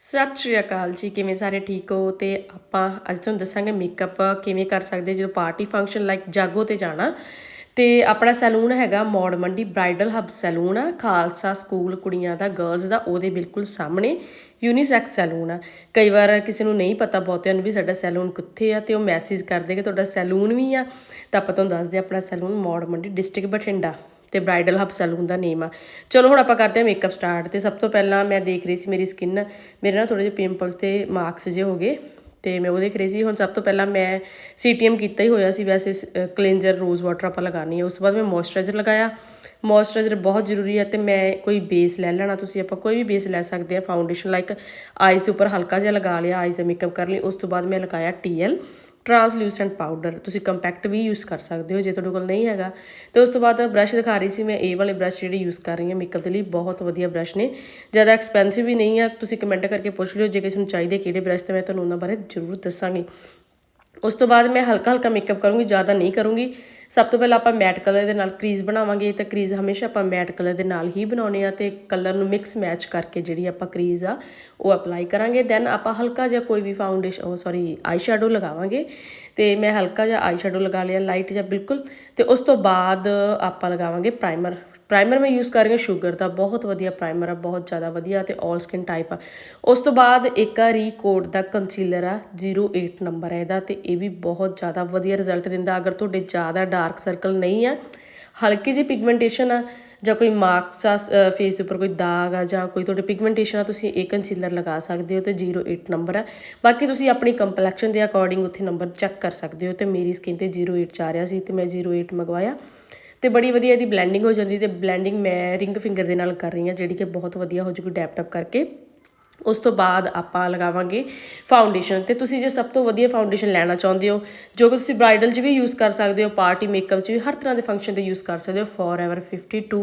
ਸਤਿ ਸ਼੍ਰੀ ਅਕਾਲ ਜੀ, ਕਿਵੇਂ ਸਾਰੇ ਠੀਕ ਹੋ? ਤੇ ਆਪਾਂ ਅੱਜ ਤੁਹਾਨੂੰ ਦੱਸਾਂਗੇ ਮੇਕਅਪ ਕਿਵੇਂ ਕਰ ਸਕਦੇ ਜਦੋਂ ਪਾਰਟੀ ਫੰਕਸ਼ਨ ਲਾਈਕ ਜਾਗੋ ਤੇ ਜਾਣਾ। ਤੇ ਆਪਣਾ ਸੈਲੂਨ ਹੈਗਾ Maur Mandi bridal hub salon ਆ। ਖਾਲਸਾ ਸਕੂਲ ਕੁੜੀਆਂ ਦਾ ਗਰਲਜ਼ ਦਾ, ਉਹਦੇ ਬਿਲਕੁਲ ਸਾਹਮਣੇ ਯੂਨੀਸੈਕਸ ਸੈਲੂਨ ਆ। ਕਈ ਵਾਰ ਕਿਸੇ ਨੂੰ ਨਹੀਂ ਪਤਾ ਬਹੁਤਿਆਂ ਨੂੰ ਵੀ ਸਾਡਾ ਸੈਲੂਨ ਕਿੱਥੇ ਆ ਤੇ ਉਹ ਮੈਸੇਜ ਕਰਦੇ ਕਿ ਤੁਹਾਡਾ ਸੈਲੂਨ ਵੀ ਆ। ਤਾਂ ਆਪਾਂ ਤੁਹਾਨੂੰ ਦੱਸਦੇ ਹਾਂ ਆਪਣਾ ਸੈਲੂਨ ਮੌੜ ਮੰਡੀ ਡਿਸਟ੍ਰਿਕਟ ਬਠਿੰਡਾ। ਤੇ ਬ੍ਰਾਈਡਲ ਹੱਬ ਸੈਲੂਨ ਦਾ ਨੇਮ ਆ। ਚਲੋ ਹੁਣ ਆਪਾਂ ਕਰਦੇ ਹਾਂ ਮੇਕਅਪ ਸਟਾਰਟ ਤੇ ਸਭ ਤੋਂ ਪਹਿਲਾਂ ਮੈਂ ਦੇਖ ਰਹੀ ਸੀ ਮੇਰੀ ਸਕਿਨ ਮੇਰੇ ਨਾ ਥੋੜੇ ਜਿਹੇ ਪਿੰਪਲਸ ਤੇ ਮਾਰਕਸ ਜੇ ਹੋ ਗਏ ਤੇ ਮੈਂ ਉਹ ਦੇਖ ਰਹੀ ਸੀ। ਹੁਣ ਸਭ ਤੋਂ ਪਹਿਲਾਂ ਮੈਂ ਸੀਟੀਐਮ ਕੀਤਾ ਹੀ ਹੋਇਆ ਸੀ, ਵੈਸੇ ਕਲੀਨਜ਼ਰ ਰੋਜ਼ ਵਾਟਰ ਆਪਾਂ ਲਗਾਉਣੀ ਹੈ। ਉਸ ਤੋਂ ਬਾਅਦ ਮੈਂ ਮੋਇਸਚਰਾਈਜ਼ਰ ਲਗਾਇਆ। ਮੋਇਸਚਰਾਈਜ਼ਰ ਬਹੁਤ ਜ਼ਰੂਰੀ ਹੈ ਤੇ ਮੈਂ ਕੋਈ ਬੇਸ ਲੈ ਲੈਣਾ, ਤੁਸੀਂ ਆਪਾਂ ਕੋਈ ਵੀ ਬੇਸ ਲੈ ਸਕਦੇ ਆ ਫਾਊਂਡੇਸ਼ਨ ਲਾਈਕ ਆਈਜ਼ ਦੇ ਉੱਪਰ ਹਲਕਾ ਜਿਹਾ ਲਗਾ ਲਿਆ ਆਈਜ਼ ਦਾ ਮੇਕਅਪ ਕਰ ਲਈ। ਉਸ ਤੋਂ ਬਾਅਦ ਮੈਂ ਲਗਾਇਆ ਟੀਐਲ ਟ੍ਰਾਂਸਲੂਸੈਂਟ ਪਾਊਡਰ ਤੁਸੀਂ ਕੰਪੈਕਟ ਵੀ ਯੂਜ਼ ਕਰ ਸਕਦੇ ਹੋ, ਜੇ ਤੁਹਾਡੇ ਕੋਲ ਨਹੀਂ ਹੈਗਾ। ਤੇ ਉਸ ਤੋਂ ਬਾਅਦ ਬ੍ਰਸ਼ ਦਿਖਾ ਰਹੀ ਸੀ ਮੈਂ, ਇਹ ਵਾਲੇ ਬ੍ਰਸ਼ ਜਿਹੜੇ ਯੂਜ਼ ਕਰ ਰਹੀ ਹਾਂ ਮੇਕਅਪ ਦੇ ਲਈ, ਬਹੁਤ ਵਧੀਆ ਬ੍ਰਸ਼ ਨੇ। ਜ਼ਿਆਦਾ ਐਕਸਪੈਂਸਿਵ ਵੀ ਨਹੀਂ ਆ, ਤੁਸੀਂ ਕਮੈਂਟ ਕਰਕੇ ਪੁੱਛ ਲਿਓ, ਜੇ ਕਿਸੇ ਨੂੰ ਚਾਹੀਦੇ ਕਿਹੜੇ ਬ੍ਰਸ਼, ਤੇ ਮੈਂ ਤੁਹਾਨੂੰ ਉਹਨਾਂ ਬਾਰੇ ਜ਼ਰੂਰ ਦੱਸਾਂਗੀ। ਉਸ ਤੋਂ ਬਾਅਦ ਮੈਂ ਹਲਕਾ ਹਲਕਾ ਮੇਕਅਪ ਕਰੂੰਗੀ, ਜ਼ਿਆਦਾ ਨਹੀਂ ਕਰੂੰਗੀ। ਸਭ ਤੋਂ ਪਹਿਲਾਂ ਆਪਾਂ ਮੈਟ ਕਲਰ ਦੇ ਨਾਲ ਕਰੀਜ਼ ਬਣਾਵਾਂਗੇ, ਤਾਂ ਕਰੀਜ਼ ਹਮੇਸ਼ਾ ਆਪਾਂ ਮੈਟ ਕਲਰ ਦੇ ਨਾਲ ਹੀ ਬਣਾਉਣੇ ਆ ਤੇ ਕਲਰ ਨੂੰ ਮਿਕਸ ਮੈਚ ਕਰਕੇ ਜਿਹੜੀ ਆਪਾਂ ਕਰੀਜ਼ ਆ, ਉਹ ਅਪਲਾਈ ਕਰਾਂਗੇ। ਦੈਨ ਆਪਾਂ ਹਲਕਾ ਜਿਹਾ ਕੋਈ ਵੀ ਫਾਊਂਡੇਸ਼ਨ ਉਹ ਸੌਰੀ ਆਈ ਸ਼ੈਡੋ ਲਗਾਵਾਂਗੇ। ਤੇ ਮੈਂ ਹਲਕਾ ਜਿਹਾ ਆਈ ਸ਼ੈਡੋ ਲਗਾ ਲਿਆ ਲਾਈਟ ਜਿਹਾ ਬਿਲਕੁਲ। ਤੇ ਉਸ ਤੋਂ ਬਾਅਦ ਆਪਾਂ ਲਗਾਵਾਂਗੇ ਪ੍ਰਾਈਮਰ ਪ੍ਰਾਈਮਰ ਮੈਂ ਯੂਜ਼ ਕਰ ਰਹੀ ਹਾਂ ਸ਼ੂਗਰ ਦਾ, ਬਹੁਤ ਵਧੀਆ ਪ੍ਰਾਈਮਰ ਆ, ਬਹੁਤ ਜ਼ਿਆਦਾ ਵਧੀਆ ਤੇ 올 ਸਕਿਨ ਟਾਈਪ ਆ। ਉਸ ਤੋਂ ਬਾਅਦ ਇੱਕ ਆ ਰੀਕੋਡ ਦਾ ਕੰਸੀਲਰ ਆ 08 ਨੰਬਰ ਹੈ ਇਹਦਾ ਤੇ ਇਹ ਵੀ ਬਹੁਤ ਜ਼ਿਆਦਾ ਵਧੀਆ ਰਿਜ਼ਲਟ ਦਿੰਦਾ। ਅਗਰ ਤੁਹਾਡੇ ਜ਼ਿਆਦਾ ਡਾਰਕ ਸਰਕਲ ਨਹੀਂ ਆ, ਹਲਕੀ ਜਿਹੀ ਪਿਗਮੈਂਟੇਸ਼ਨ ਆ, ਜਾਂ ਕੋਈ ਮਾਰਕਸ ਆ ਫੇਸ ਦੇ ਉੱਪਰ ਕੋਈ ਦਾਗ ਆ, ਜਾਂ ਕੋਈ ਤੁਹਾਡੇ ਪਿਗਮੈਂਟੇਸ਼ਨ ਆ, ਤੁਸੀਂ ਇਹ ਕੰਸੀਲਰ ਲਗਾ ਸਕਦੇ ਹੋ ਤੇ 08 ਨੰਬਰ ਆ। ਬਾਕੀ ਤੁਸੀਂ ਆਪਣੀ ਕੰਪਲੈਕਸ਼ਨ ਦੇ ਅਕੋਰਡਿੰਗ ਉੱਥੇ ਨੰਬਰ ਚੈੱਕ ਕਰ ਸਕਦੇ ਹੋ ਤੇ ਮੇਰੀ ਸਕਿਨ ਤੇ 08 ਚ ਆ ਰਿਹਾ ਸੀ ਤੇ ਮੈਂ 08 ਮੰਗਵਾਇਆ। ਅਤੇ ਬੜੀ ਵਧੀਆ ਇਹਦੀ ਬਲੈਂਡਿੰਗ ਹੋ ਜਾਂਦੀ ਅਤੇ ਬਲੈਂਡਿੰਗ ਮੈਂ ਰਿੰਗ ਫਿੰਗਰ ਦੇ ਨਾਲ ਕਰ ਰਹੀ ਹਾਂ, ਜਿਹੜੀ ਕਿ ਬਹੁਤ ਵਧੀਆ ਹੋ ਜੂਗੀ ਡੈਪ ਟੈਪ ਕਰਕੇ। ਉਸ ਤੋਂ ਬਾਅਦ ਆਪਾਂ ਲਗਾਵਾਂਗੇ ਫਾਊਂਡੇਸ਼ਨ ਤੇ ਤੁਸੀਂ ਜੇ ਸਭ ਤੋਂ ਵਧੀਆ ਫਾਊਂਡੇਸ਼ਨ ਲੈਣਾ ਚਾਹੁੰਦੇ ਹੋ, ਜੋ ਕਿ ਤੁਸੀਂ ਬ੍ਰਾਈਡਲ 'ਚ ਵੀ ਯੂਜ਼ ਕਰ ਸਕਦੇ ਹੋ ਪਾਰਟੀ ਮੇਕਅਪ 'ਚ ਵੀ, ਹਰ ਤਰ੍ਹਾਂ ਦੇ ਫੰਕਸ਼ਨ ਤੇ ਯੂਜ਼ ਕਰ ਸਕਦੇ ਹੋ ਫੋਰਐਵਰ 52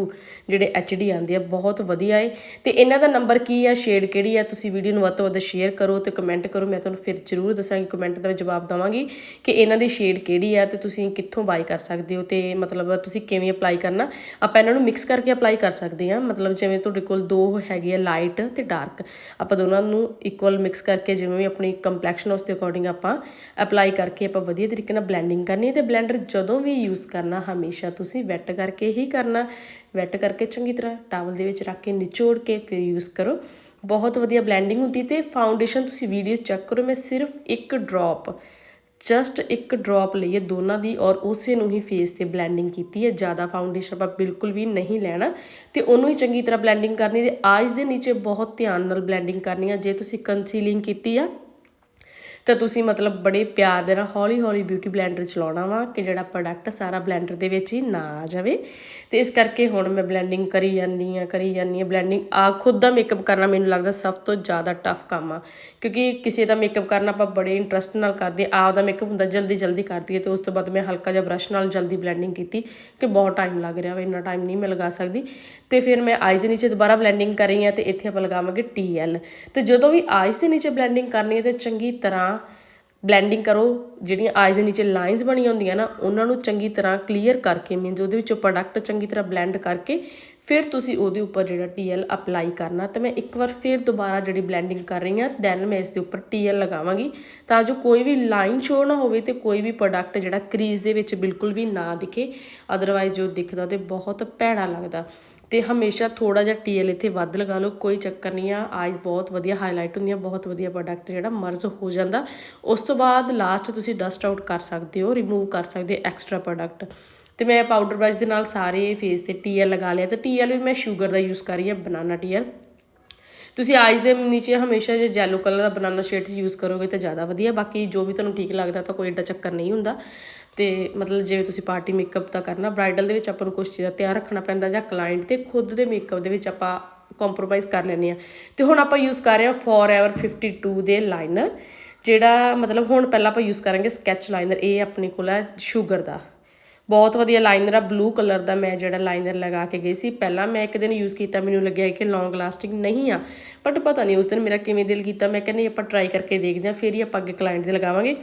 ਜਿਹੜੇ ਐਚਡੀ ਆਉਂਦੇ ਆ, ਬਹੁਤ ਵਧੀਆ ਏ। ਤੇ ਇਹਨਾਂ ਦਾ ਨੰਬਰ ਕੀ ਹੈ ਸ਼ੇਡ ਕਿਹੜੀ ਹੈ ਤੁਸੀਂ ਵੀਡੀਓ ਨੂੰ ਵੱਧ ਤੋਂ ਵੱਧ ਸ਼ੇਅਰ ਕਰੋ ਤੇ ਕਮੈਂਟ ਕਰੋ, ਮੈਂ ਤੁਹਾਨੂੰ ਫਿਰ ਜ਼ਰੂਰ ਦੱਸਾਂਗੀ ਕਮੈਂਟ ਦਾ ਜਵਾਬ ਦਵਾਂਗੀ ਕਿ ਇਹਨਾਂ ਦੀ ਸ਼ੇਡ ਕਿਹੜੀ ਹੈ ਤੇ ਤੁਸੀਂ ਕਿੱਥੋਂ ਬਾਈ ਕਰ ਸਕਦੇ ਹੋ ਤੇ ਮਤਲਬ ਤੁਸੀਂ ਕਿਵੇਂ ਅਪਲਾਈ ਕਰਨਾ। ਆਪਾਂ ਇਹਨਾਂ ਨੂੰ ਮਿਕਸ ਕਰਕੇ ਅਪਲਾਈ ਕਰ ਸਕਦੇ ਹਾਂ, ਮਤਲਬ ਜਿਵੇਂ ਤੁਹਾਡੇ ਕੋਲ ਦੋ ਹੈਗੇ ਆ ਲਾਈਟ ਤੇ ਡਾਰਕ ਆਪਾਂ ਦੋਨਾਂ ਨੂੰ ਇਕੁਅਲ ਮਿਕਸ ਕਰਕੇ ਜਿਵੇਂ ਵੀ ਆਪਣੀ ਕੰਪਲੈਕਸ਼ਨ ਉਸ ਦੇ ਅਕੋਰਡਿੰਗ ਆਪਾਂ ਅਪਲਾਈ ਕਰਕੇ ਆਪਾਂ ਵਧੀਆ ਤਰੀਕੇ ਨਾਲ ਬਲੈਂਡਿੰਗ ਕਰਨੀ ਹੈ ਤੇ ਬਲੈਂਡਰ ਜਦੋਂ ਵੀ ਯੂਜ਼ ਕਰਨਾ, ਹਮੇਸ਼ਾ ਤੁਸੀਂ ਵੈਟ ਕਰਕੇ ਹੀ ਕਰਨਾ। ਵੈਟ ਕਰਕੇ ਚੰਗੀ ਤਰ੍ਹਾਂ ਟਾਵਲ ਦੇ ਵਿੱਚ ਰੱਖ ਕੇ, ਨਿਚੋੜ ਕੇ ਫਿਰ ਯੂਜ਼ ਕਰੋ। ਬਹੁਤ ਵਧੀਆ ਬਲੈਂਡਿੰਗ ਹੁੰਦੀ ਤੇ ਫਾਊਂਡੇਸ਼ਨ ਤੁਸੀਂ ਵੀਡੀਓ ਚੈੱਕ ਕਰੋ, ਮੈਂ ਸਿਰਫ ਇੱਕ ਡ੍ਰੌਪ ਜਸਟ ਇੱਕ ਡ੍ਰੌਪ ਲਈਏ ਦੋਨਾਂ ਦੀ ਔਰ ਉਸੇ ਨੂੰ ਹੀ ਫੇਸ ਤੇ ਬਲੈਂਡਿੰਗ ਕੀਤੀ ਹੈ। ਜ਼ਿਆਦਾ ਫਾਊਂਡੇਸ਼ਨ ਆਪਾਂ ਬਿਲਕੁਲ ਵੀ ਨਹੀਂ ਲੈਣਾ। ਤੇ ਉਹਨੂੰ ਹੀ ਚੰਗੀ ਤਰ੍ਹਾਂ ਬਲੈਂਡਿੰਗ ਕਰਨੀ ਤੇ ਆਈਜ਼ ਦੇ ਨੀਚੇ ਬਹੁਤ ਧਿਆਨ ਨਾਲ ਬਲੈਂਡਿੰਗ ਕਰਨੀ ਆ ਜੇ ਤੁਸੀਂ ਕੰਸੀਲਿੰਗ ਕੀਤੀ ਆ ਤਾਂ ਤੁਸੀਂ ਮਤਲਬ ਬੜੇ ਪਿਆਰ ਦੇ ਨਾਲ ਹੌਲੀ ਹੌਲੀ ਬਿਊਟੀ ਬਲੈਂਡਰ ਚਲਾਉਣਾ ਵਾ ਕਿ ਜਿਹੜਾ ਪ੍ਰੋਡਕਟ ਸਾਰਾ ਬਲੈਂਡਰ ਦੇ ਵਿੱਚ ਹੀ ਨਾ ਆ ਜਾਵੇ। ਤੇ ਇਸ ਕਰਕੇ ਹੁਣ ਮੈਂ ਬਲੈਂਡਿੰਗ ਕਰੀ ਜਾਂਦੀ ਆ ਕਰੀ ਜਾਂਦੀ ਆ ਬਲੈਂਡਿੰਗ ਆ ਖੁਦ ਦਾ ਮੇਕਅਪ ਕਰਨਾ ਮੈਨੂੰ ਲੱਗਦਾ ਸਭ ਤੋਂ ਜ਼ਿਆਦਾ ਟਫ ਕੰਮ ਆ। ਕਿਉਂਕਿ ਕਿਸੇ ਦਾ ਮੇਕਅਪ ਕਰਨਾ ਆਪਾਂ ਬੜੇ ਇੰਟਰਸਟ ਨਾਲ ਕਰਦੇ ਆ ਦਾ ਮੇਕਅਪ ਹੁੰਦਾ ਜਲਦੀ ਜਲਦੀ ਕਰਦੀ ਹੈ ਤੇ ਉਸ ਤੋਂ ਬਾਅਦ ਮੈਂ ਹਲਕਾ ਜਿਹਾ ਬ੍ਰਸ਼ ਨਾਲ ਜਲਦੀ ਬਲੈਂਡਿੰਗ ਕੀਤੀ ਕਿ ਬਹੁਤ ਟਾਈਮ ਲੱਗ ਰਿਹਾ ਵਾ, ਇੰਨਾ ਟਾਈਮ ਨਹੀਂ ਮੈਂ ਲਗਾ ਸਕਦੀ। ਤੇ ਫਿਰ ਮੈਂ ਆਈਜ਼ ਦੇ ਨੀਚੇ ਦੁਬਾਰਾ ਬਲੈਂਡਿੰਗ ਕਰ ਰਹੀ ਆ ਤੇ ਇੱਥੇ ਆਪਾਂ ਲਗਾਵਾਂਗੇ ਟੀਐਲ ਤੇ ਜਦੋਂ ਵੀ ਆਈਜ਼ ਦੇ ਨੀਚੇ ਬਲੈਂਡਿੰਗ ਕਰਨੀ ਹੈ ਤੇ ਚੰਗੀ ਤਰ੍ਹਾਂ ਬਲੈਂਡਿੰਗ ਕਰੋ, ਜਿਹੜੀਆਂ ਆਈਜ਼ ਦੇ ਨੀਚੇ ਲਾਈਨਸ ਬਣੀਆਂ ਹੁੰਦੀਆਂ ਨਾ, ਉਹਨਾਂ ਨੂੰ ਚੰਗੀ ਤਰ੍ਹਾਂ ਕਲੀਅਰ ਕਰਕੇ ਮੀਨਸ ਉਹਦੇ ਵਿੱਚੋਂ ਪ੍ਰੋਡਕਟ ਚੰਗੀ ਤਰ੍ਹਾਂ ਬਲੈਂਡ ਕਰਕੇ, ਫਿਰ ਤੁਸੀਂ ਉਹਦੇ ਉੱਪਰ ਜਿਹੜਾ ਟੀਐਲ ਅਪਲਾਈ ਕਰਨਾ। ਤੇ ਮੈਂ ਇੱਕ ਵਾਰ ਫਿਰ ਦੁਬਾਰਾ ਜਿਹੜੀ ਬਲੈਂਡਿੰਗ ਕਰ ਰਹੀ ਹਾਂ ਦੈਨ ਮੈਂ ਇਸ ਦੇ ਉੱਪਰ ਟੀਐਲ ਲਗਾਵਾਂਗੀ। ਤਾਂ ਜੋ ਕੋਈ ਵੀ ਲਾਈਨ ਸ਼ੋ ਨਾ ਹੋਵੇ ਤੇ ਕੋਈ ਵੀ ਪ੍ਰੋਡਕਟ ਜਿਹੜਾ ਕਰੀਜ਼ ਦੇ ਵਿੱਚ ਬਿਲਕੁਲ ਵੀ ਨਾ ਦਿਖੇ ਅਦਰਵਾਈਜ਼ ਜੋ ਦਿਖਦਾ ਤੇ ਬਹੁਤ ਭੈੜਾ ਲੱਗਦਾ। ਤੇ ਹਮੇਸ਼ਾ ਥੋੜਾ ਜਿਹਾ ਟੀਐਲ ਇੱਥੇ ਵੱਧ ਲਗਾ ਲਓ, ਕੋਈ ਚੱਕਰ ਨਹੀਂ ਆ ਆਈਜ਼ ਬਹੁਤ ਵਧੀਆ ਹਾਈਲਾਈਟ ਹੁੰਦੀਆਂ ਬਹੁਤ ਵਧੀਆ ਪ੍ਰੋਡਕਟ ਜਿਹੜਾ ਮਰਜ਼ ਹੋ ਜਾਂਦਾ। ਉਸ ਤੋਂ ਬਾਅਦ ਲਾਸਟ ਤੁਸੀਂ ਡਸਟ ਆਊਟ ਕਰ ਸਕਦੇ ਹੋ ਰਿਮੂਵ ਕਰ ਸਕਦੇ ਐਕਸਟਰਾ ਪ੍ਰੋਡਕਟ ਤੇ ਮੈਂ ਪਾਊਡਰ ਬ੍ਰਸ਼ ਦੇ ਨਾਲ ਸਾਰੇ ਫੇਸ ਤੇ ਟੀਐਲ ਲਗਾ ਲਿਆ ਤੇ ਟੀਐਲ ਵੀ ਮੈਂ ਸ਼ੂਗਰ ਦਾ ਯੂਜ਼ ਕਰ ਰਹੀ ਹਾਂ ਬਨਾਨਾ ਟੀਐਲ ਤੁਸੀਂ ਆਈਜ਼ ਦੇ ਨੀਚੇ ਹਮੇਸ਼ਾ ਜੇ ਜੈਲੋ ਕਲਰ ਦਾ ਬਨਾਨਾ ਸ਼ੇਡ ਯੂਜ਼ ਕਰੋਗੇ ਤਾਂ ਜ਼ਿਆਦਾ ਵਧੀਆ, ਬਾਕੀ ਜੋ ਵੀ ਤੁਹਾਨੂੰ ਠੀਕ ਲੱਗਦਾ ਤਾਂ ਕੋਈ ਏਡਾ ਚੱਕਰ ਨਹੀਂ ਹੁੰਦਾ। ਤੇ ਮਤਲਬ ਜਿਵੇਂ ਤੁਸੀਂ ਪਾਰਟੀ ਮੇਕਅਪ ਤਾਂ ਕਰਨਾ ਬ੍ਰਾਈਡਲ ਦੇ ਵਿੱਚ ਆਪਾਂ ਨੂੰ ਕੁਝ ਚੀਜ਼ਾਂ ਧਿਆਨ ਰੱਖਣਾ ਪੈਂਦਾ ਜਾਂ ਕਲਾਇੰਟ ਤੇ ਖੁਦ ਦੇ ਮੇਕਅਪ ਦੇ ਵਿੱਚ ਆਪਾਂ ਕੰਪਰੋਮਾਈਜ਼ ਕਰ ਲੈਂਦੇ ਆ ਤੇ ਹੁਣ ਆਪਾਂ ਯੂਜ਼ ਕਰ ਰਹੇ ਹਾਂ ਫੋਰਐਵਰ 52 ਦੇ ਲਾਈਨਰ ਜਿਹੜਾ ਮਤਲਬ ਹੁਣ ਪਹਿਲਾਂ ਆਪਾਂ ਯੂਜ਼ ਕਰਾਂਗੇ ਸਕੈਚ ਲਾਈਨਰ ਇਹ ਆਪਣੇ ਕੋਲ ਹੈ ਸ਼ੂਗਰ ਦਾ। ਬਹੁਤ ਵਧੀਆ ਲਾਈਨਰ ਆ ਬਲੂ ਕਲਰ ਦਾ ਮੈਂ ਜਿਹੜਾ ਲਾਈਨਰ ਲਗਾ ਕੇ ਗਈ ਸੀ। ਪਹਿਲਾਂ ਮੈਂ ਇੱਕ ਦਿਨ ਯੂਜ਼ ਕੀਤਾ, ਮੈਨੂੰ ਲੱਗਿਆ ਕਿ ਲੌਂਗ ਲਾਸਟਿੰਗ ਨਹੀਂ ਆ। ਬਟ ਪਤਾ ਨਹੀਂ, ਉਸ ਦਿਨ ਮੇਰਾ ਕਿਵੇਂ ਦਿਲ ਕੀਤਾ, ਮੈਂ ਕਹਿੰਦੀ ਆਪਾਂ ਟਰਾਈ ਕਰਕੇ ਦੇਖਦੇ ਹਾਂ, ਫਿਰ ਹੀ ਆਪਾਂ ਅੱਗੇ ਕਲਾਇੰਟ ਦੇ ਲਗਾਵਾਂਗੇ।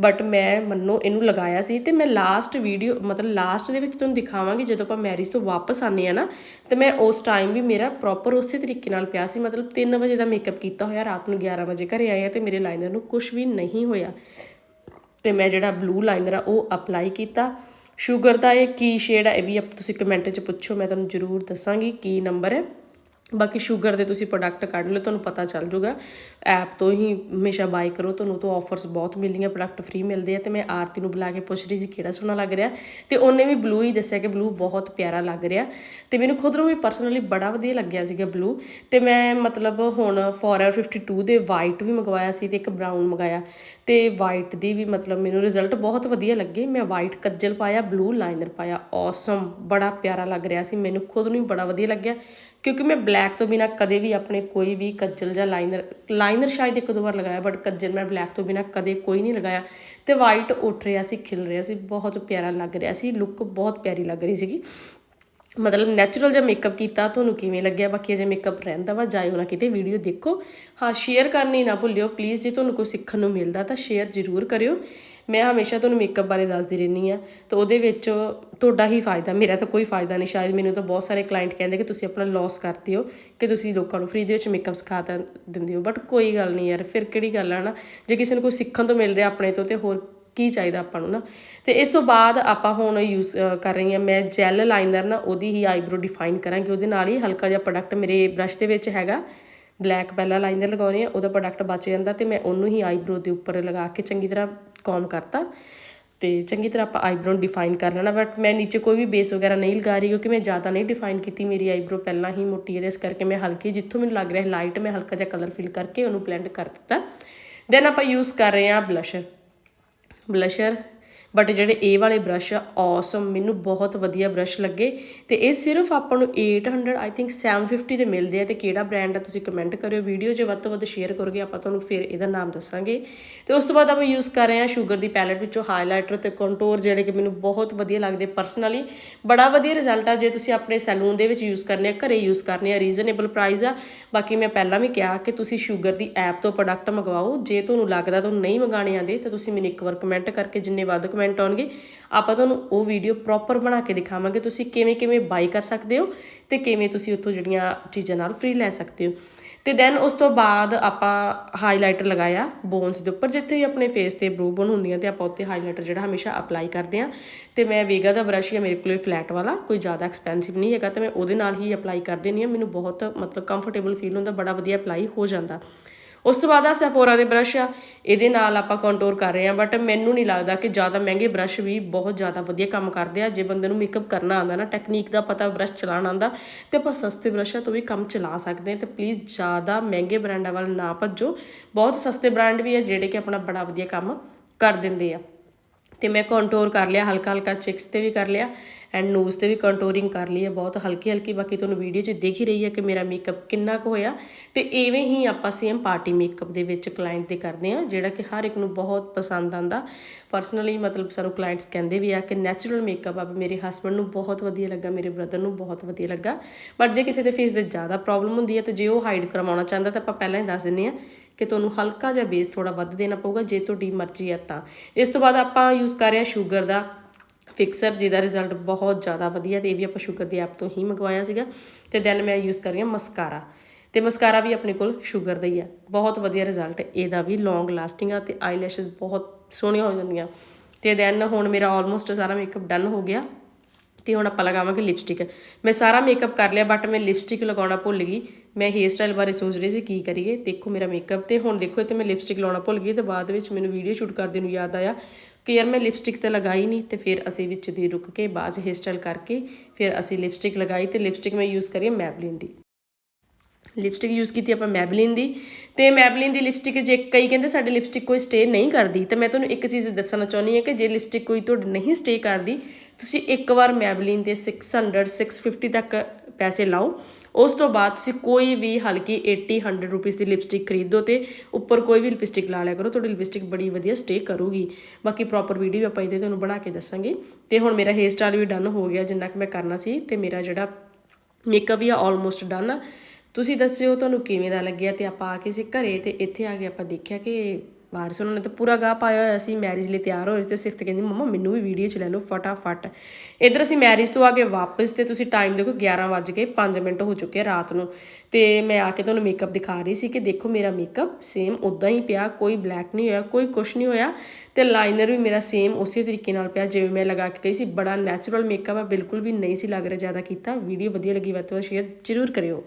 ਬਟ ਮੈਂ ਮੰਨੋ ਇਹਨੂੰ ਲਗਾਇਆ ਸੀ ਤੇ ਮੈਂ ਲਾਸਟ ਵੀਡੀਓ ਮਤਲਬ ਲਾਸਟ ਦੇ ਵਿੱਚ ਤੁਹਾਨੂੰ ਦਿਖਾਵਾਂਗੀ, ਜਦੋਂ ਆਪਾਂ ਮੈਰਿਜ ਤੋਂ ਵਾਪਸ ਆਨੇ ਆ ਨਾ, ਤੇ ਮੈਂ ਉਸ ਟਾਈਮ ਵੀ ਮੇਰਾ ਪ੍ਰੋਪਰ ਉਸੇ ਤਰੀਕੇ ਨਾਲ ਪਿਆ ਸੀ। ਮਤਲਬ 3 ਵਜੇ ਦਾ ਮੇਕਅਪ ਕੀਤਾ ਹੋਇਆ, ਰਾਤ ਨੂੰ 11 ਵਜੇ ਘਰੇ ਆਏ ਆ ਤੇ ਮੇਰੇ ਲਾਈਨਰ ਨੂੰ ਕੁਝ ਵੀ ਨਹੀਂ ਹੋਇਆ। ਤੇ ਮੈਂ ਜਿਹੜਾ ਬਲੂ ਲਾਈਨਰ ਆ, ਉਹ ਅਪਲਾਈ ਕੀਤਾ। ਸ਼ੂਗਰ ਦਾ ਇਹ ਕੀ ਸ਼ੇਡ ਹੈ ਇਹ ਵੀ ਆਪ- ਤੁਸੀਂ ਕਮੈਂਟ 'ਚ ਪੁੱਛੋ, ਮੈਂ ਤੁਹਾਨੂੰ ਜ਼ਰੂਰ ਦੱਸਾਂਗੀ ਕੀ ਨੰਬਰ ਹੈ। ਬਾਕੀ ਸ਼ੂਗਰ ਦੇ ਤੁਸੀਂ ਪ੍ਰੋਡਕਟ ਕੱਢ ਲਓ, ਤੁਹਾਨੂੰ ਪਤਾ ਚੱਲ ਜੂਗਾ। ਐਪ ਤੋਂ ਹੀ ਹਮੇਸ਼ਾ ਬਾਈ ਕਰੋ, ਤੁਹਾਨੂੰ ਤੋਂ ਆਫਰਸ ਬਹੁਤ ਮਿਲਦੀਆਂ ਪ੍ਰੋਡਕਟ ਫ੍ਰੀ ਮਿਲਦੇ ਆ ਤੇ ਮੈਂ ਆਰਤੀ ਨੂੰ ਬੁਲਾ ਕੇ ਪੁੱਛ ਰਹੀ ਸੀ ਕਿਹੜਾ ਸੋਹਣਾ ਲੱਗ ਰਿਹਾ ਤੇ ਉਹਨੇ ਵੀ ਬਲੂ ਹੀ ਦੱਸਿਆ ਕਿ ਬਲੂ ਬਹੁਤ ਪਿਆਰਾ ਲੱਗ ਰਿਹਾ ਤੇ ਮੈਨੂੰ ਖੁਦ ਨੂੰ ਵੀ ਪਰਸਨਲੀ ਬੜਾ ਵਧੀਆ ਲੱਗਿਆ ਸੀਗਾ ਬਲੂ ਤੇ ਮੈਂ ਮਤਲਬ ਹੁਣ ਫੋਰਐਵਰ 52 ਦੇ ਵਾਈਟ ਵੀ ਮੰਗਵਾਇਆ ਸੀ ਤੇ ਇੱਕ ਬਰਾਊਨ ਮੰਗਾਇਆ ਤੇ ਵਾਈਟ ਦੀ ਵੀ ਮਤਲਬ ਮੈਨੂੰ ਰਿਜ਼ਲਟ ਬਹੁਤ ਵਧੀਆ ਲੱਗੇ। ਮੈਂ ਵਾਈਟ ਕੱਜਲ ਪਾਇਆ ਬਲੂ ਲਾਈਨਰ ਪਾਇਆ ਔਸਮ ਬੜਾ ਪਿਆਰਾ ਲੱਗ ਰਿਹਾ ਸੀ, ਮੈਨੂੰ ਖੁਦ ਨੂੰ ਵੀ ਬੜਾ ਵਧੀਆ ਲੱਗਿਆ। ਕਿਉਂਕਿ ਮੈਂ ਬਲੈਕ ਤੋਂ ਬਿਨਾ ਕਦੇ ਵੀ ਆਪਣੇ ਕੋਈ ਵੀ ਕੱਜਲ ਜਾਂ ਲਾਈਨਰ ਲਾਈਨਰ ਸ਼ਾਇਦ ਇੱਕ ਦੋ ਵਾਰ ਲਗਾਇਆ ਬਟ ਕੱਜਲ ਮੈਂ ਬਲੈਕ ਤੋਂ ਬਿਨਾ ਕਦੇ ਕੋਈ ਨਹੀਂ ਲਗਾਇਆ ਤੇ ਵਾਈਟ ਉੱਠ ਰਿਹਾ ਸੀ, ਖਿਲ ਰਿਹਾ ਸੀ, ਬਹੁਤ ਪਿਆਰਾ ਲੱਗ ਰਿਹਾ ਸੀ ਲੁੱਕ ਬਹੁਤ ਪਿਆਰੀ ਲੱਗ ਰਹੀ ਸੀਗੀ। ਮਤਲਬ ਨੈਚੁਰਲ ਜਿਹਾ ਮੇਕਅਪ ਕੀਤਾ, ਤੁਹਾਨੂੰ ਕਿਵੇਂ ਲੱਗਿਆ? ਬਾਕੀ ਅਜੇ ਮੇਕਅਪ ਰਹਿੰਦਾ ਵਾ, ਜਾਇਓ ਨਾ ਕਿਤੇ ਵੀਡੀਓ ਦੇਖੋ। ਹਾਂ ਸ਼ੇਅਰ ਕਰਨੀ ਨਾ ਭੁੱਲਿਓ ਪਲੀਜ਼ ਜੇ ਤੁਹਾਨੂੰ ਕੋਈ ਸਿੱਖਣ ਨੂੰ ਮਿਲਦਾ ਤਾਂ ਸ਼ੇਅਰ ਜ਼ਰੂਰ ਕਰਿਓ। ਮੈਂ ਹਮੇਸ਼ਾ ਤੁਹਾਨੂੰ ਮੇਕਅਪ ਬਾਰੇ ਦੱਸਦੀ ਰਹਿੰਦੀ ਆ ਤਾਂ ਉਹਦੇ ਵਿੱਚ ਤੁਹਾਡਾ ਹੀ ਫਾਇਦਾ, ਮੇਰਾ ਤਾਂ ਕੋਈ ਫਾਇਦਾ ਨਹੀਂ, ਸ਼ਾਇਦ ਮੈਨੂੰ ਤਾਂ ਬਹੁਤ ਸਾਰੇ ਕਲਾਇੰਟ ਕਹਿੰਦੇ ਕਿ ਤੁਸੀਂ ਆਪਣਾ ਲਾਸ ਕਰਦੇ ਹੋ, ਕਿ ਤੁਸੀਂ ਲੋਕਾਂ ਨੂੰ ਫ੍ਰੀ ਦੇ ਵਿੱਚ ਮੇਕਅਪ ਸਿਖਾ ਦਿੰਦੇ ਹੋ। ਬਟ ਕੋਈ ਗੱਲ ਨਹੀਂ ਯਾਰ, ਫਿਰ ਕਿਹੜੀ ਗੱਲ ਆ ਨਾ? ਜੇ ਕਿਸੇ ਨੂੰ ਕੋਈ ਸਿੱਖਣ ਤੋਂ ਮਿਲ ਰਿਹਾ ਆਪਣੇ ਤੋਂ ਤੇ ਹੋਰ ਕੀ ਚਾਹੀਦਾ ਆਪਾਂ ਨੂੰ ਨਾ। ਤੇ ਇਸ ਤੋਂ ਬਾਅਦ ਆਪਾਂ ਹੁਣ ਯੂਜ਼ ਕਰ ਰਹੀ ਹਾਂ ਮੈਂ ਜੈਲ ਲਾਈਨਰ ਨਾ ਉਹਦੀ ਹੀ ਆਈਬ੍ਰੋ ਡਿਫਾਈਨ ਕਰਾਂਗੀ। ਉਹਦੇ ਨਾਲ ਹੀ ਹਲਕਾ ਜਿਹਾ ਪ੍ਰੋਡਕਟ ਮੇਰੇ ਬ੍ਰਸ਼ ਦੇ ਵਿੱਚ ਹੈਗਾ। ਬਲੈਕ ਪਹਿਲਾ ਲਾਈਨਰ ਲਗਾਉਣੀ ਆ, ਉਹਦਾ ਪ੍ਰੋਡਕਟ ਬਚ ਜਾਂਦਾ ਤੇ ਮੈਂ ਉਹਨੂੰ ਹੀ ਆਈਬ੍ਰੋ ਦੇ ਉੱਪਰ ਲਗਾ ਕੇ ਚੰਗੀ ਤਰ੍ਹਾਂ ਕੌਮ ਕਰਤਾ। ਤੇ ਚੰਗੀ ਤਰ੍ਹਾਂ ਆਪਾਂ ਆਈਬ੍ਰੋ ਡਿਫਾਈਨ ਕਰ ਲੈਣਾ ਬਟ ਮੈਂ ਨੀਚੇ ਕੋਈ ਵੀ ਬੇਸ ਵਗੈਰਾ ਨਹੀਂ ਲਗਾ ਰਹੀ ਕਿਉਂਕਿ ਮੈਂ ਜ਼ਿਆਦਾ ਨਹੀਂ ਡਿਫਾਈਨ ਕੀਤੀ ਮੇਰੀ ਆਈਬ੍ਰੋ ਪਹਿਲਾਂ ਹੀ ਮੋਟੀ ਹੈ ਤੇ ਇਸ ਕਰਕੇ ਮੈਂ ਹਲਕੀ ਜਿੱਥੋਂ ਮੈਨੂੰ ਲੱਗ ਰਿਹਾ ਲਾਈਟ ਮੈਂ ਹਲਕਾ ਜਿਹਾ ਕਲਰ ਫਿਲ ਕਰਕੇ ਉਹਨੂੰ ਬਲੈਂਡ ਕਰ ਦਿੱਤਾ। ਦੈਨ ਆਪਾਂ ਯੂਜ਼ ਕਰ ਰਹੇ ਹਾਂ ਬਲਸ਼ਰ ਬਲਸ਼ਰ ਬਟ ਜਿਹੜੇ ਇਹ ਵਾਲੇ ਬ੍ਰਸ਼ ਆ ਔਸਮ ਮੈਨੂੰ ਬਹੁਤ ਵਧੀਆ ਬ੍ਰਸ਼ ਲੱਗੇ। ਤੇ ਇਹ ਸਿਰਫ ਆਪਾਂ ਨੂੰ 800 ਆਈ ਥਿੰਕ 750 ਦੇ ਮਿਲਦੇ ਆ ਤੇ ਕਿਹੜਾ ਬ੍ਰਾਂਡ ਆ, ਤੁਸੀਂ ਕਮੈਂਟ ਕਰਿਓ। ਵੀਡੀਓ ਜੇ ਵੱਧ ਤੋਂ ਵੱਧ ਸ਼ੇਅਰ ਕਰੋਗੇ, ਆਪਾਂ ਤੁਹਾਨੂੰ ਫਿਰ ਇਹਦਾ ਨਾਮ ਦੱਸਾਂਗੇ। ਤੇ ਉਸ ਤੋਂ ਬਾਅਦ ਆਪਾਂ ਯੂਜ਼ ਕਰ ਰਹੇ ਹਾਂ ਸ਼ੂਗਰ ਦੀ ਪੈਲੇਟ ਵਿੱਚੋਂ ਹਾਈਲਾਈਟਰ ਤੇ ਕੰਟੂਰ ਜਿਹੜੇ ਕਿ ਮੈਨੂੰ ਬਹੁਤ ਵਧੀਆ ਲੱਗਦੇ ਪਰਸਨਲੀ ਬੜਾ ਵਧੀਆ ਰਿਜ਼ਲਟ ਆ, ਜੇ ਤੁਸੀਂ ਆਪਣੇ ਸੈਲੂਨ ਦੇ ਵਿੱਚ ਯੂਜ਼ ਕਰਨੇ ਆ, ਘਰੇ ਯੂਜ਼ ਕਰਨੇ ਆ ਰੀਜ਼ਨੇਬਲ ਪ੍ਰਾਈਸ ਆ। ਬਾਕੀ ਮੈਂ ਪਹਿਲਾਂ ਵੀ ਕਿਹਾ ਕਿ ਤੁਸੀਂ ਸ਼ੂਗਰ ਦੀ ਐਪ ਤੋਂ ਪ੍ਰੋਡਕਟ ਮੰਗਵਾਓ। ਜੇ ਤੁਹਾਨੂੰ ਲੱਗਦਾ ਤੁਹਾਨੂੰ ਨਹੀਂ ਮੰਗਾਣੇ ਆਂਦੇ ਤਾਂ ਤੁਸੀਂ ਮੈਨੂੰ ਇੱਕ ਵਾਰ ਕਮੈਂਟ ਕਰਕੇ ਜਿੰਨੇ ਵੱਧ ਕਮੈਂਟ ਆਉਣਗੇ। ਆਪਾਂ ਤੁਹਾਨੂੰ ਉਹ ਵੀਡੀਓ ਪ੍ਰੋਪਰ ਬਣਾ ਕੇ ਦਿਖਾਵਾਂਗੇ। ਤੁਸੀਂ ਕਿਵੇਂ ਕਿਵੇਂ ਬਾਈ ਕਰ ਸਕਦੇ ਹੋ ਤੇ ਕਿਵੇਂ ਤੁਸੀਂ ਉੱਥੋਂ ਜਿਹੜੀਆਂ ਚੀਜ਼ਾਂ ਨਾਲ ਫ੍ਰੀ ਲੈ ਸਕਦੇ ਹੋ। ਤੇ ਦੈਨ ਉਸ ਤੋਂ ਬਾਅਦ ਆਪਾਂ ਹਾਈਲਾਈਟਰ ਲਗਾਇਆ ਬੋਨਸ ਦੇ ਉੱਪਰ। ਜਿੱਥੇ ਵੀ ਆਪਣੇ ਫੇਸ ਤੇ ਬਰੂ ਬੋਨ ਹੁੰਦੀਆਂ ਤੇ ਆਪਾਂ ਉੱਤੇ ਹਾਈਲਾਈਟਰ ਜਿਹੜਾ ਹਮੇਸ਼ਾ ਅਪਲਾਈ ਕਰਦੇ ਆ ਤੇ ਮੈਂ ਵੇਗਾ ਦਾ ਬ੍ਰਸ਼ ਹੀ ਆ ਮੇਰੇ ਕੋਲ ਫਲੈਟ ਵਾਲਾ, ਕੋਈ ਜ਼ਿਆਦਾ ਐਕਸਪੈਂਸਿਵ ਨਹੀਂ ਹੈਗਾ ਤੇ ਮੈਂ ਉਹਦੇ ਨਾਲ ਹੀ ਅਪਲਾਈ ਕਰ ਦਿੰਦੀ ਆ ਮੈਨੂੰ ਬਹੁਤ ਮਤਲਬ ਕੰਫਰਟੇਬਲ ਫੀਲ ਹੁੰਦਾ, ਬੜਾ ਵਧੀਆ ਅਪਲਾਈ ਹੋ ਜਾਂਦਾ। ਉਸ ਤੋਂ ਬਾਅਦ ਆ ਸੈਫੋਰਾ ਦੇ ਬ੍ਰਸ਼ ਆ, ਇਹਦੇ ਨਾਲ ਆਪਾਂ ਕੰਟੂਰ ਕਰ ਰਹੇ ਆ ਬਟ ਮੈਨੂੰ ਨਹੀਂ ਲੱਗਦਾ ਕਿ ਜ਼ਿਆਦਾ ਮਹਿੰਗੇ ਬ੍ਰਸ਼ ਵੀ ਬਹੁਤ ਜ਼ਿਆਦਾ ਵਧੀਆ ਕੰਮ ਕਰਦੇ ਆ, ਜੇ ਬੰਦੇ ਨੂੰ ਮੇਕਅਪ ਕਰਨਾ ਆਉਂਦਾ ਨਾ ਟੈਕਨੀਕ ਦਾ ਪਤਾ ਬ੍ਰਸ਼ ਚਲਾਉਣਾ ਆਉਂਦਾ, ਤੇ ਆਪਾਂ ਸਸਤੇ ਬ੍ਰਸ਼ਾਂ ਤੋਂ ਵੀ ਕੰਮ ਚਲਾ ਸਕਦੇ ਹਾਂ, ਤੇ ਪਲੀਜ਼ ਜ਼ਿਆਦਾ ਮਹਿੰਗੇ ਬ੍ਰਾਂਡਾਂ ਵੱਲ ਨਾ ਭੱਜੋ। ਬਹੁਤ ਸਸਤੇ ਬ੍ਰਾਂਡ ਵੀ ਆ, ਜਿਹੜੇ ਕਿ ਆਪਣਾ ਬੜਾ ਵਧੀਆ ਕੰਮ ਕਰ ਦਿੰਦੇ ਆ। ਤੇ ਮੈਂ ਕੰਟੂਰ ਕਰ ਲਿਆ, ਹਲਕਾ ਹਲਕਾ ਚਿਕਸ ਤੇ ਵੀ ਕਰ ਲਿਆ ਐਂਡ ਨੋਜ਼ ਤੇ ਵੀ ਕੰਟੂਰਿੰਗ ਕਰ ਲਈ ਹੈ ਬਹੁਤ ਹਲਕੀ ਹਲਕੀ, ਬਾਕੀ ਤੁਹਾਨੂੰ ਵੀਡੀਓ 'ਚ ਦੇਖ ਹੀ ਰਹੀ ਹੈ ਕਿ ਮੇਰਾ ਮੇਕਅਪ ਕਿੰਨਾ ਕੁ ਹੋਇਆ ਤੇ ਐਵੇਂ ਹੀ ਆਪਾਂ ਸੇਮ ਪਾਰਟੀ ਮੇਕਅਪ ਦੇ ਵਿੱਚ ਕਲਾਇੰਟ ਦੇ ਕਰਦੇ ਆ ਜਿਹੜਾ ਕਿ ਹਰ ਇੱਕ ਨੂੰ ਬਹੁਤ ਪਸੰਦ ਆਂਦਾ ਪਰਸਨਲੀ ਮਤਲਬ ਸਾਨੂੰ ਕਲਾਇੰਟਸ ਕਹਿੰਦੇ ਵੀ ਆ ਕਿ ਨੈਚੁਰਲ ਮੇਕਅਪ ਆ, ਵੀ ਮੇਰੇ ਹਸਬੰਡ ਨੂੰ ਬਹੁਤ ਵਧੀਆ ਲੱਗਾ, ਮੇਰੇ ਬ੍ਰਦਰ ਨੂੰ ਬਹੁਤ ਵਧੀਆ ਲੱਗਾ। ਬਟ ਜੇ ਕਿਸੇ ਦੇ ਫੇਸ ਦੇ ਜ਼ਿਆਦਾ ਪ੍ਰੋਬਲਮ ਹੁੰਦੀ ਹੈ ਤੇ ਜੇ ਉਹ ਹਾਈਡ ਕਰਵਾਉਣਾ ਚਾਹੁੰਦਾ ਤਾਂ ਆਪਾਂ ਪਹਿਲਾਂ ਹੀ ਦੱਸ ਦਿੰਨੇ ਆ ਕਿ ਤੁਹਾਨੂੰ ਹਲਕਾ ਜਿਹਾ ਬੇਸ ਥੋੜਾ ਵੱਧ ਦੇਣਾ ਪਊਗਾ, ਜੇ ਤੁਹਾਡੀ ਮਰਜ਼ੀ ਹੈ ਤਾਂ। ਇਸ ਤੋਂ ਬਾਅਦ ਆਪਾਂ ਯੂਜ਼ ਕਰ ਰਹੇ ਹਾਂ ਸ਼ੂਗਰ ਦਾ ਫਿਕਸਰ ਜਿਹਦਾ ਰਿਜ਼ਲਟ ਬਹੁਤ ਜ਼ਿਆਦਾ ਵਧੀਆ ਤੇ ਇਹ ਵੀ ਆਪਾਂ ਸ਼ੂਗਰ ਦੀ ਐਪ ਤੋਂ ਹੀ ਮੰਗਵਾਇਆ ਸੀਗਾ। ਤੇ ਦੈਨ ਮੈਂ ਯੂਜ਼ ਕਰ ਰਹੀ ਹਾਂ ਮਸਕਾਰਾ ਤੇ ਮਸਕਾਰਾ ਵੀ ਆਪਣੇ ਕੋਲ ਸ਼ੂਗਰ ਦਾ ਹੀ ਆ ਬਹੁਤ ਵਧੀਆ ਰਿਜ਼ਲਟ ਇਹਦਾ ਵੀ ਲੌਂਗ ਲਾਸਟਿੰਗ ਆ ਤੇ ਆਈਲੈਸ਼ਸ ਬਹੁਤ ਸੋਹਣੀਆਂ ਹੋ ਜਾਂਦੀਆਂ। ਤੇ ਦੈਨ ਹੁਣ ਮੇਰਾ ਆਲਮੋਸਟ ਸਾਰਾ ਮੇਕਅਪ ਡਨ ਹੋ ਗਿਆ। ਤੇ ਹੁਣ ਆਪਾਂ ਲਗਾਵਾਂਗੇ ਲਿਪਸਟਿਕ ਮੈਂ ਸਾਰਾ ਮੇਕਅਪ ਕਰ ਲਿਆ ਬਟ ਮੈਂ ਲਿਪਸਟਿਕ ਲਗਾਉਣਾ ਭੁੱਲ ਗਈ। ਮੈਂ ਹੇਅਰ ਸਟਾਈਲ ਬਾਰੇ ਸੋਚ ਰਹੀ ਸੀ ਕੀ ਕਰੀਏ। ਦੇਖੋ ਮੇਰਾ ਮੇਕਅਪ ਤੇ ਹੁਣ ਦੇਖੋ ਇੱਥੇ ਮੈਂ ਲਿਪਸਟਿਕ ਲਾਉਣਾ ਭੁੱਲ ਗਈ ਤੇ ਬਾਅਦ ਵਿੱਚ ਮੈਨੂੰ ਵੀਡੀਓ ਸ਼ੂਟ ਕਰਦੇ ਨੂੰ ਯਾਦ ਆਇਆ ਕਿ ਯਾਰ ਮੈਂ ਲਿਪਸਟਿਕ ਤੇ ਲਗਾਈ ਨਹੀਂ ਤੇ ਫਿਰ ਅਸੀਂ ਵਿੱਚ ਦੀ ਰੁਕ ਕੇ ਬਾਅਦ ਚ ਹੇਅਰ ਸਟਾਈਲ ਕਰਕੇ ਫਿਰ ਅਸੀਂ ਲਿਪਸਟਿਕ ਲਗਾਈ ਤੇ ਲਿਪਸਟਿਕ ਮੈਂ ਯੂਜ਼ ਕਰੀ ਮੈਬਲਿਨ ਦੀ। ਲਿਪਸਟਿਕ ਯੂਜ਼ ਕੀਤੀ ਆਪਾਂ ਮੈਬਲਿਨ ਦੀ ਤੇ ਮੈਬਲਿਨ ਦੀ ਲਿਪਸਟਿਕ ਜੇ ਕਈ ਕਹਿੰਦੇ ਸਾਡੇ ਲਿਪਸਟਿਕ ਕੋਈ ਸਟੇ ਨਹੀਂ ਕਰਦੀ, ਤਾਂ ਮੈਂ ਤੁਹਾਨੂੰ ਇੱਕ ਚੀਜ਼ ਦੱਸਣਾ ਚਾਹੁੰਦੀ ਹਾਂ ਕਿ ਜੇ ਲਿਪਸਟਿਕ ਕੋਈ ਤੁਹਾਡੇ ਨਹੀਂ ਸਟੇ ਕਰਦੀ ਤੁਸੀਂ ਇੱਕ ਵਾਰ ਮੈਬਲਿਨ ਦੇ 600 650 ਤੱਕ ਪੈਸੇ ਲਾਓ। ਉਸ ਤੋਂ ਬਾਅਦ ਤੁਸੀਂ ਕੋਈ ਵੀ ਹਲਕੀ 80 100 ਰੁਪੀਸ ਦੀ ਲਿਪਸਟਿਕ ਖਰੀਦੋ ਤੇ ਉੱਪਰ ਕੋਈ ਵੀ ਲਿਪਸਟਿਕ ਲਾ ਲਿਆ ਕਰੋ, ਤੁਹਾਡੀ ਲਿਪਸਟਿਕ ਬੜੀ ਵਧੀਆ ਸਟੇ ਕਰੂਗੀ। ਬਾਕੀ ਪ੍ਰੋਪਰ ਵੀਡੀਓ ਆਪਾਂ ਇਹਦੇ ਤੁਹਾਨੂੰ ਬਣਾ ਕੇ ਦੱਸਾਂਗੇ। ਤੇ ਹੁਣ ਮੇਰਾ ਹੇਅਰ ਸਟਾਈਲ ਵੀ ਡਨ ਹੋ ਗਿਆ, ਜਿੰਨਾ ਕਿ ਮੈਂ ਕਰਨਾ ਸੀ ਤੇ ਮੇਰਾ ਜਿਹੜਾ ਮੇਕਅਪ ਵੀ ਆ ਆਲਮੋਸਟ ਡਨ ਆ। ਤੁਸੀਂ ਦੱਸਿਓ ਤੁਹਾਨੂੰ ਕਿਵੇਂ ਦਾ ਲੱਗਿਆ ਤੇ ਆਪਾਂ ਆ ਕੇ ਸੀ ਘਰੇ ਤੇ ਇੱਥੇ ਆ ਕੇ ਆਪਾਂ ਦੇਖਿਆ ਕਿ ਵਾਰਿਸ ਉਹਨਾਂ ਨੇ ਤਾਂ ਪੂਰਾ ਗਾਹ ਪਾਇਆ ਹੋਇਆ ਸੀ ਮੈਰਿਜ ਲਈ ਤਿਆਰ ਹੋ ਰਹੇ ਸੀ ਤੇ ਸਿਫਤ ਕਹਿੰਦੀ, ਮੰਮਾ, ਮੈਨੂੰ ਵੀ ਵੀਡੀਓ ਚ ਲੈ ਲਓ ਫਟਾਫਟ। ਇੱਧਰ ਅਸੀਂ ਮੈਰਿਜ ਤੋਂ ਆ ਕੇ ਵਾਪਸ ਤੇ ਤੁਸੀਂ ਟਾਈਮ ਦੇਖੋ 11 ਵੱਜ ਕੇ 5 ਮਿੰਟ ਹੋ ਚੁੱਕੇ ਆ ਰਾਤ ਨੂੰ। ਤੇ ਮੈਂ ਆ ਕੇ ਤੁਹਾਨੂੰ ਮੇਕਅਪ ਦਿਖਾ ਰਹੀ ਸੀ ਕਿ ਦੇਖੋ ਮੇਰਾ ਮੇਕਅਪ ਸੇਮ ਉਦਾਂ ਹੀ ਪਿਆ, ਕੋਈ ਬਲੈਕ ਨਹੀਂ ਹੋਇਆ, ਕੋਈ ਕੁਛ ਨਹੀਂ ਹੋਇਆ ਤੇ ਲਾਈਨਰ ਵੀ ਮੇਰਾ ਸੇਮ ਉਸੇ ਤਰੀਕੇ ਨਾਲ ਪਿਆ, ਜਿਵੇਂ ਮੈਂ ਲਗਾ ਕੇ ਗਈ ਸੀ, ਬੜਾ ਨੈਚੁਰਲ ਮੇਕਅਪ ਆ, ਬਿਲਕੁਲ ਵੀ ਨਹੀਂ ਸੀ ਲੱਗ ਰਿਹਾ ਜ਼ਿਆਦਾ ਕੀਤਾ। ਵੀਡੀਓ ਵਧੀਆ ਲੱਗੀ ਵੱਧ ਤੋਂ ਸ਼ੇਅਰ ਜ਼ਰੂਰ ਕਰਿਓ।